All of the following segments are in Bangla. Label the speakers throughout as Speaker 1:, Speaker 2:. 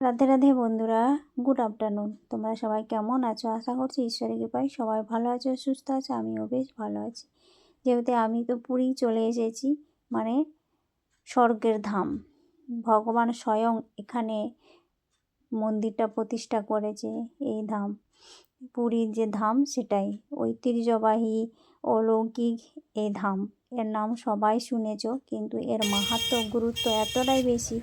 Speaker 1: রাধে রাধে বন্ধুরা গুড আফটারনুন তোমরা সবাই কেমন আছো? আশা করছি ঈশ্বরের কৃপায় সবাই ভালো আছো সুস্থ আছো, আমিও বেশ ভালো আছি। যেহেতু আমি তো পুরী চলে এসেছি মানে স্বর্গের ধাম। ভগবান স্বয়ং এখানে মন্দিরটা প্রতিষ্ঠা করেছে, এই ধাম। পুরীর যে ধাম, সেটাই। ঐতিহ্যবাহী, অলৌকিক এই ধাম। এর নাম সবাই শুনেছ, কিন্তু এর মাহাত্ম গুরুত্ব এতটাই বেশি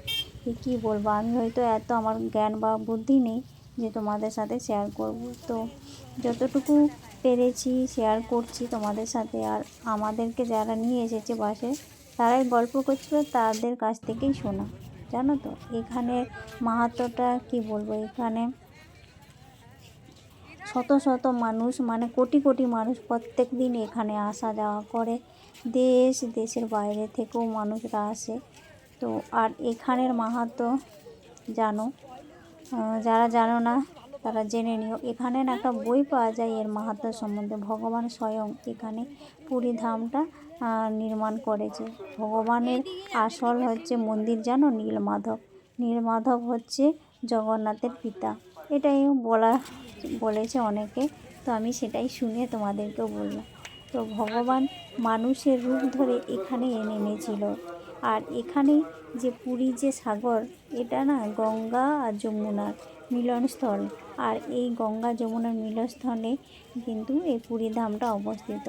Speaker 1: কী বলব। আমি হয়তো এত আমার জ্ঞান বা বুদ্ধি নেই যে তোমাদের সাথে শেয়ার করব। তো যতটুকু পেরেছি শেয়ার করছি তোমাদের সাথে। আর আমাদেরকে যারা নিয়ে এসেছে বাসে, তারাই গল্প করছিল, তাদের কাছ থেকেই শোনা। জানো তো, এখানে মাহাত্মটা কি বলব? এখানে শত শত মানুষ মানে কোটি কোটি মানুষ প্রত্যেক দিন এখানে আসা যাওয়া করে। দেশ, দেশের বাইরে থেকেও মানুষরা আসে। তো আর এখানের মাহাত্ম জানো। যারা জানো না, তারা জেনে নিও। এখানে একটা বই পাওয়া যায় এর মাহাত্ম সম্বন্ধে। ভগবান স্বয়ং এখানে পুরী ধামটা নির্মাণ করেছে। ভগবানের আসল হচ্ছে মন্দির, জানো? নীলমাধব। নীলমাধব হচ্ছে জগন্নাথের পিতা। এটাই বলা, বলেছে অনেকে। তো আমি সেটাই শুনে তোমাদেরকেও বললাম। তো ভগবান মানুষের রূপ ধরে এখানে এনে এনেছিল আর এখানে যে পুরী যে সাগর, এটা না গঙ্গা আর যমুনার মিলনস্থল। আর এই গঙ্গা, যমুনার মিলনস্থলে কিন্তু এই পুরী ধামটা অবস্থিত।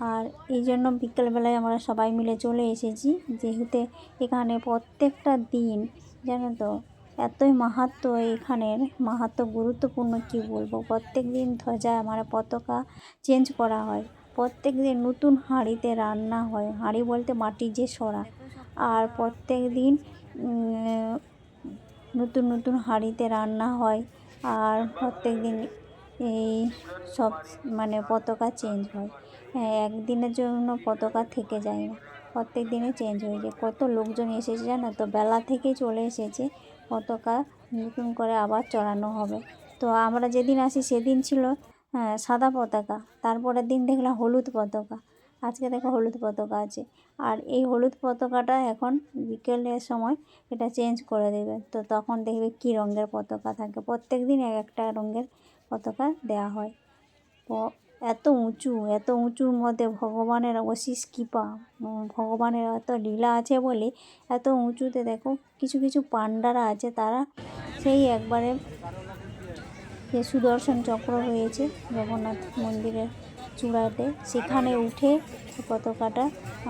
Speaker 1: আর এই জন্য বিকেলবেলায় আমরা সবাই মিলে চলে এসেছি। যেহেতু এখানে প্রত্যেকটা দিন, জানো তো, এতই মাহাত্ম এখানের, মাহাত্ম গুরুত্বপূর্ণ কি বলব? প্রত্যেক দিন ধ্বজা মানে পতাকা চেঞ্জ করা হয়। প্রত্যেক দিন নতুন হাঁড়িতে রান্না হয়। হাঁড়ি বলতে মাটির যে সরা। আর প্রত্যেক দিন নতুন নতুন হাঁড়িতে রান্না হয়। আর প্রত্যেক দিন এই সব মানে পতাকা চেঞ্জ হয়। হ্যাঁ একদিনের জন্য পতাকা থেকে যায় না। প্রত্যেক দিনে চেঞ্জ হয়ে যায়। কত লোকজন এসেছে জানো তো? বেলা থেকেই চলে এসেছে। পতাকা নতুন করে আবার চড়ানো হবে। তো আমরা যেদিন আসি সেদিন ছিল হ্যাঁ সাদা পতাকা। তারপরের দিন দেখলাম হলুদ পতাকা। আজকে দেখো হলুদ পতাকা আছে। আর এই হলুদ পতাকাটা এখন বিকেলের সময় এটা চেঞ্জ করে দেবে। তো তখন দেখবে কী রঙের পতাকা থাকে। প্রত্যেক দিন এক একটা রঙের পতাকা দেওয়া হয়। এত উঁচু, এত উঁচুর মধ্যে ভগবানের অশিস কৃপা। ভগবানের এত লীলা আছে বলে এত উঁচুতে দেখো কিছু কিছু পান্ডারা আছে, তারা সেই একবারে যে সুদর্শন চক্র রয়েছে জগন্নাথ মন্দিরের চূড়াতে। সেখানে উঠে পতাকাটা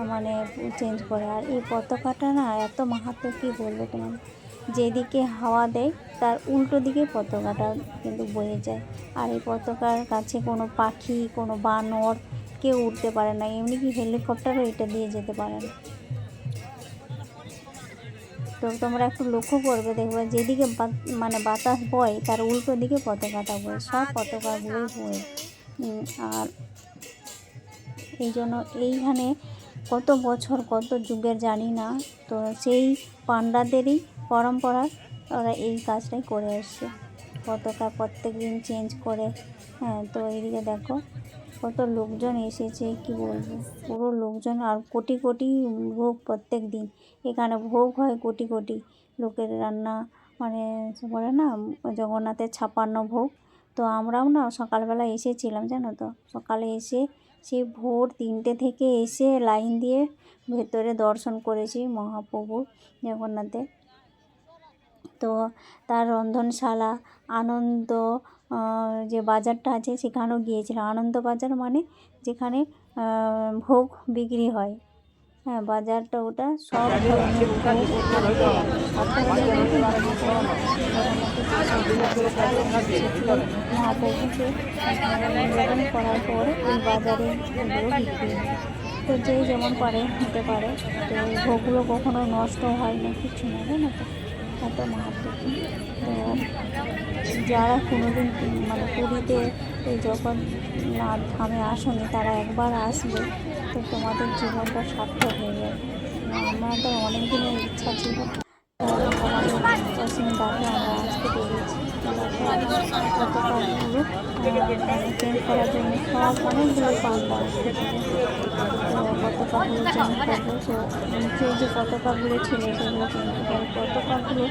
Speaker 1: মানে চেঞ্জ করে। আর এই পতাকাটা না এত মাহাত্ম কী বলব তোমার যেদিকে হাওয়া দেয়, তার উল্টো দিকে পতাকাটা কিন্তু বয়ে যায়। আর এই পতাকার কাছে কোনো পাখি, কোনো বানর কেউ উঠতে পারে না। এমনি কি হেলিকপ্টারও এটা দিয়ে যেতে পারে না। তো তোমরা একটু লক্ষ্য করবে দেখবে যেদিকে মানে বাতাস বয় তার উল্টো দিকে পতাকাটা বয় সব পতাকাগুলোই বয়। আর এই জন্য এইখানে কত বছর কত যুগের জানি না তো সেই পান্ডাদেরই পরম্পরা ওরা এই কাজটাই করে আসছে। পতাকা প্রত্যেক দিন চেঞ্জ করে হ্যাঁ তো এইদিকে দেখো। কত লোকজন এসেছে, কি বলব? পুরো লোকজন আর কোটি কোটি ভোগ প্রত্যেক দিন। এখানে ভোগ হয় কোটি কোটি। লোকের রান্না মানে বলে না, জগন্নাথের ছাপান্ন ভোগ। তো আমরাও না সকালবেলা এসেছিলাম, জানো তো? সকালে এসে সেই ভোর তিনটে থেকে এসে লাইন দিয়ে ভেতরে দর্শন করেছি মহাপ্রভু জগন্নাথের। তো তার রন্ধনশালা, আনন্দ যে বাজারটা আছে সেখানেও গিয়েছিলাম। আনন্দ বাজার মানে যেখানে ভোগ বিক্রি হয়। হ্যাঁ বাজারটা ওটা সব করার পর ওই বাজারে তো যে যেমন পারে, হতে পারে। তো ভোগগুলো কখনো নষ্ট হয় না, কিছু না তো? এত মাহাত্ম তো যারা কোনোদিন মানে পুরীতে যখন ধামে আসনি, তারা একবার আসবে তো তোমাদের জীবনটা সার্থক হয়ে যাবে আমার তো অনেক দিনের ইচ্ছা ছিল। তোমাদের ডাকে আমরা আসতে পেরেছি চেঞ্জ করার জন্য সব অনেকগুলো পাল্টা আসতে তো পতাকাগুলো চেঞ্জ করব তো নিচে যে পতাকাগুলো ছিল সেগুলো চেঞ্জ করব পতাকাগুলো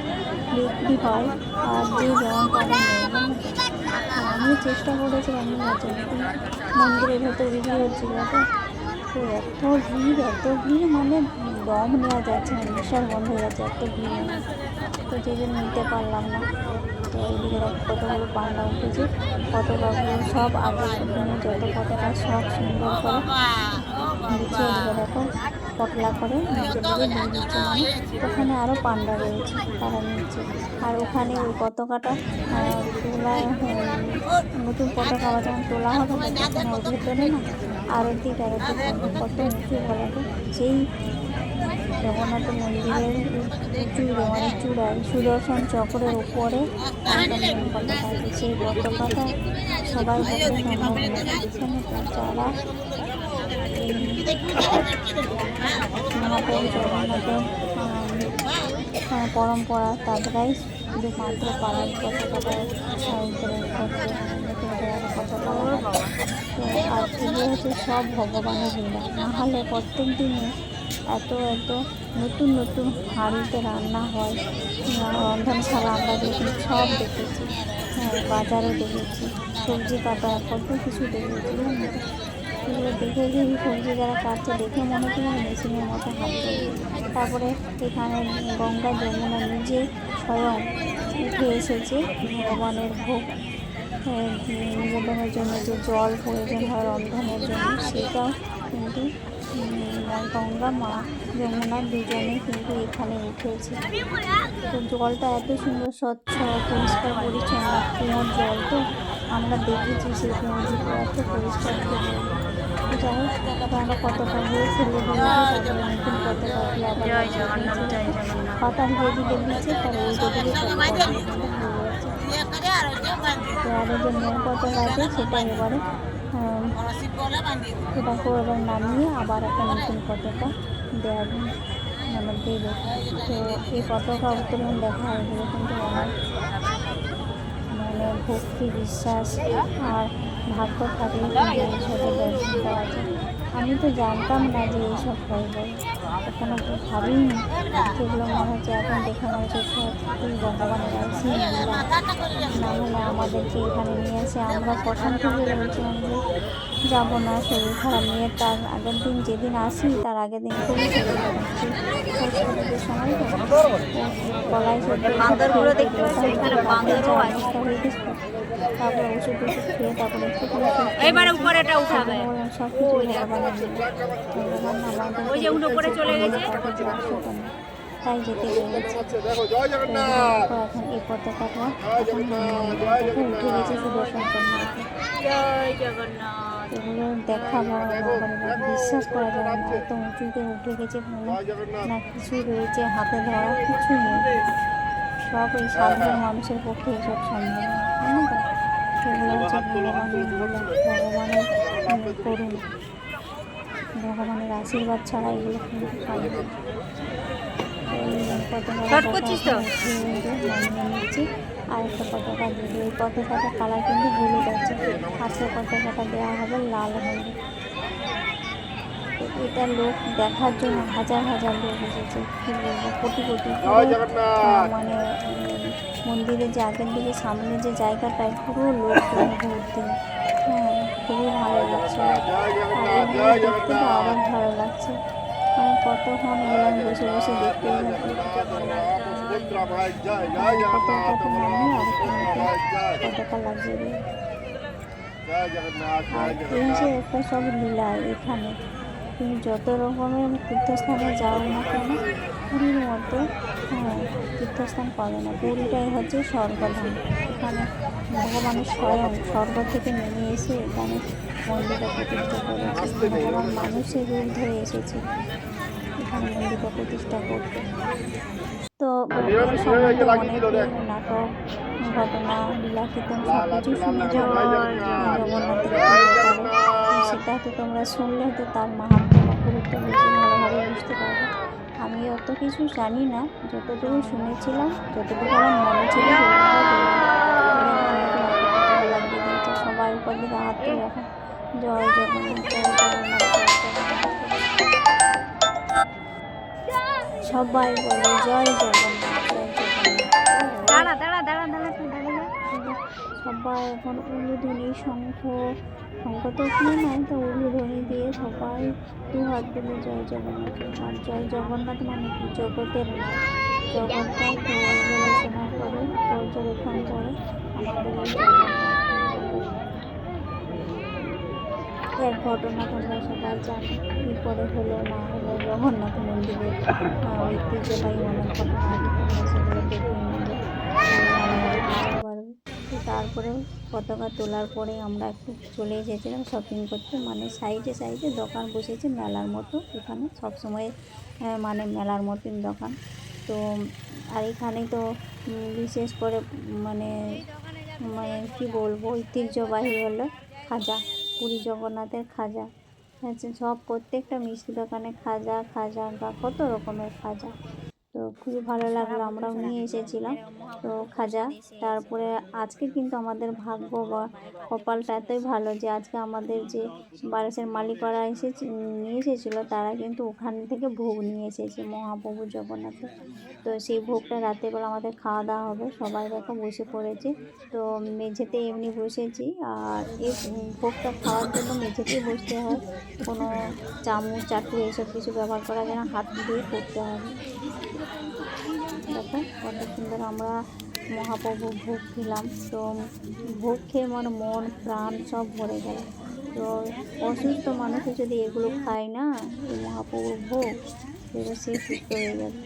Speaker 1: বিক্রি হয় আর যে? আমি চেষ্টা করেছিলাম মন্দিরের ভেতর বিক্রি হচ্ছিল তো এত ভিড় এত ভিড় মানে দম নেওয়া যাচ্ছে না নিঃশ্বাস বন্ধ হয়ে যাচ্ছে, এত ভিড়। তো জন্য নিতে পারলাম না এইদিকে কতগুলো পান্ডা উঠেছে পতাকাগুলো সব দিনে যত পতাকা, সব সুন্দর করে দিচ্ছে এদিকে দেখো পটলা করে নিচে দিকে ওখানে আরও পান্ডা রয়েছে, তারা নিচ্ছে। আর ওখানে ওই পতাকাটা তোলা নতুন পতাকা আবার যখন তোলা হবে ওর ভেতরে না আরতি টারতি করবে, কত উঁচু বলা সেই জগন্নাথ মন্দিরের উঁচু মানে চূড়ায়, সুদর্শন চক্রের উপরে সেই সবাই যারা জগন্নাথের পরম্পরা, তাদেরাই শুধুমাত্র পালন করতে আর এগুলো হচ্ছে সব ভগবানের লীলা, না হলে প্রত্যেক দিনে এত এত নতুন নতুন হাঁড়িতে রান্না হয়। রন্ধনশালা আমরা দেখি, সব দেখেছি। বাজারে দেখেছি, সবজি কাটা কত কিছু দেখেছি। এগুলো দেখে যে সবজি যারা কাটছে, দেখে মনে হচ্ছে মেশিনের মতো হাত তারপরে এখানে গঙ্গা যমুনা নিজে স্বয়ং উঠে এসেছে, ভগবানের ভোগ। নিবেদনের জন্য যে জল প্রয়োজন হয় রন্ধনের জন্য, সেটাও কিন্তু গঙ্গা মা যমুনা দুজনে কিন্তু এখানে উঠেছে। তো জলটা এত সুন্দর স্বচ্ছ পরিষ্কার পরিচ্ছন্ন কুয়োর জল তো আমরা দেখেছি সেই কুয়োর জল এত পরিষ্কার ছিল যাই হোক আমরা পতাকা দিয়ে ছেড়ে দিয়েছি তারপরে নতুন পতাকা দিয়ে আবার পাতা যেদিকে দিচ্ছে তার তো আর যে মেন পতাকা আছে সেটা এবারে আহ, এবং নাম নামিয়ে আবার একটা নতুন পতাকা দেওয়া আমার দেবে। তো এই পতাকা উত্তোলন দেখা এগুলো কিন্তু আমার মানে ভক্তি বিশ্বাস আর ভাগ্য থাকলে কিন্তু এইসবের দর্শন যায়। আমি তো জানতাম না যে এইসব হয় বলে। কখনো তো ভাবিনি। সেগুলো মনে হচ্ছে এখন দেখে মনে হচ্ছে সত্যি ভগবানের লীলা না হলে আমাদেরকে এখানে নিয়ে এসে আমরা প্রথম থেকে বলছিলাম যে যাব না শরীর খারাপ নিয়ে। তার আগের দিন যেদিন আসি তার আগের দিন খুবই শরীর গলায়
Speaker 2: আছে।
Speaker 1: অবস্থা হয়ে গেছিল তারপরে ওষুধ ওষুধ খেয়ে তারপরে একটু সব কিছু ভগবান আমাদের
Speaker 2: ওই যে উপরে চলে
Speaker 1: তাই যেতে পেরেছি এখন এই এখন উঠে গেছে সুদর্শন এগুলো দেখা মানে বিশ্বাস করা যায় না এত উঁচুতে উঠে গেছে না রয়েছে হাতে ধরা নেই। সব এই সাধারণ মানুষের পক্ষে এসব সম্ভব না জানো হচ্ছে ভগবানের করুণ। ভগবানের আশীর্বাদ ছাড়া এগুলো কিন্তু নিয়ে নিচ্ছি আর একটা পতাকা দিয়ে এই পতাকাটা কালার কিন্তু হলুদ আছে আজকে পতাকাটা দেওয়া হবে লাল হলুদ এটা লোক দেখার জন্য হাজার হাজার লোক এসেছে। কী বলব কোটি কোটি মানে মন্দিরের যে আগের দিকে সামনে যে জায়গাটায় পুরো লোক ভর্তি খুবই ভালো লাগছে। আর দেখতে আরও ভালো লাগছে। মানে কতক্ষণ এগুলো আমি বসে বসে
Speaker 3: দেখতে
Speaker 1: পতাকা লাগিয়ে দিই আর যে একটা সব লীলা এখানে। তুমি যত রকমের তীর্থস্থানে যাও না কেন পুরীর মতো হ্যাঁ তীর্থস্থান পাবে না। পুরীটাই হচ্ছে স্বর্গধাম। এখানে ভগবানের স্বয়ং স্বর্গ থেকে নেমে এসে এখানে মন্দিরটা প্রতিষ্ঠা করেছে। ভগবান মানুষের রূপ ধরে এসেছে। এখানে মন্দিরটা প্রতিষ্ঠা করতে। তো নাটক, ঘটনা লীলা কীর্তন সব কিছু শুনেছ জগন্নাথের ব্যাপারে সেটা তো তোমরা শুনলে, তো তার মাহাত্ম গুরুত্ব বেশি ভালোভাবে বুঝতে পারবে। আমি অত কিছু জানি না। যতটুকু শুনেছিলাম যতটুকু আমার মনে ছিল সবাই উপর দিকে হাত এখন জয় জগন্নাথ জয় জগন্নাথ। সবাই বলে জয় জগন্নাথ জয় জগন্নাথ
Speaker 2: দাঁড়া দাঁড়া দাঁড়া দাঁড়া।
Speaker 1: সবাই এখন উলুধ্বনি শঙ্খ শঙ্খ তো ওখানে নাই, তো উলুধ্বনি দিয়ে সবাই দু হাত তুলে জয় জগন্নাথ। আর জয় জগন্নাথ মানে কি? জগতের নাথ জগন্নাথ পর্যালোচনা করে, পর্যবেক্ষণ করে আমাদের এক ঘটনা তোমরা সবাই জানো কী করে হলো না হলো জগন্নাথ মন্দিরের ঐতিহ্যবাহী অনেক ঘটনা সেগুলো দেখে নেবে ভালোভাবে বুঝতে পারবে তো তারপরে পতাকা তোলার পরে আমরা একটু চলে এসেছিলাম শপিং করতে। মানে সাইডে সাইডে দোকান বসেছে, মেলার মতো। এখানে সবসময় মানে মেলার মতন দোকান। তো, আর এখানে তো বিশেষ করে মানে মানে কী বলব, ঐতিহ্যবাহী হলো খাজা, পুরী জগন্নাথের খাজা। আচ্ছা সব প্রত্যেকটা মিষ্টি দোকানে খাজা খাজা বা কত রকমের খাজা। তো খুবই ভালো লাগল আমরাও নিয়ে এসেছিলাম। তো খাজা তারপরে আজকে কিন্তু আমাদের ভাগ্য বা কপালটা এতই ভালো যে আজকে আমাদের যে বারাসের মালিকরা এসে নিয়ে এসেছিল তারা কিন্তু ওখান থেকে ভোগ নিয়ে এসেছে মহাপ্রভু জগন্নাথের। তো সেই ভোগটা রাতেরবেলা আমাদের খাওয়া দাওয়া হবে। সবাই দেখো বসে পড়েছে। তো মেঝেতে এমনি বসেছি। আর এই ভোগটা খাওয়ার জন্য মেঝেতেই বসতে হয়। কোনো চামচ চাটু এসব কিছু ব্যবহার করা যায় না। হাত দিয়ে করতে হবে। দেখো কত সুন্দর আমরা মহাপ্রভু ভোগ খেলাম। তো ভোগ খেয়ে মানে মন, প্রাণ সব ভরে গেল। তো অসুস্থ মানুষে যদি এগুলো খায় না, এই মহাপ্রভুর ভোগ এবার সে সুস্থ হয়ে যাবে।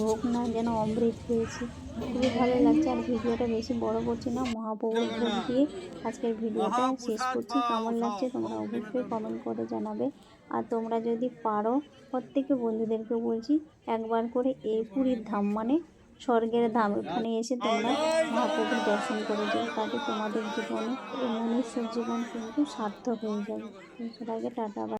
Speaker 1: ভোগ না যেন অমৃত খেয়েছি। খুবই ভালো লাগছে আর ভিডিওটা বেশি বড় করছি না মহাপ্রভুর ভোগ দিয়ে আজকের ভিডিওটা শেষ করছি। কেমন লাগছে তোমরা অবশ্যই কমেন্ট করে জানাবে। আর তোমরা যদি পারো প্রত্যেকে বন্ধুদেরকে বলছি, একবার করে এই পুরীর ধাম মানে স্বর্গের ধাম, ওখানে এসে তোমরা মহাপ্রভুর দর্শন করে যাও। তাতে তোমাদের জীবনে এই মনুষ্য জীবন কিন্তু সার্থক হয়ে যাবে। সবাইকে টাটা।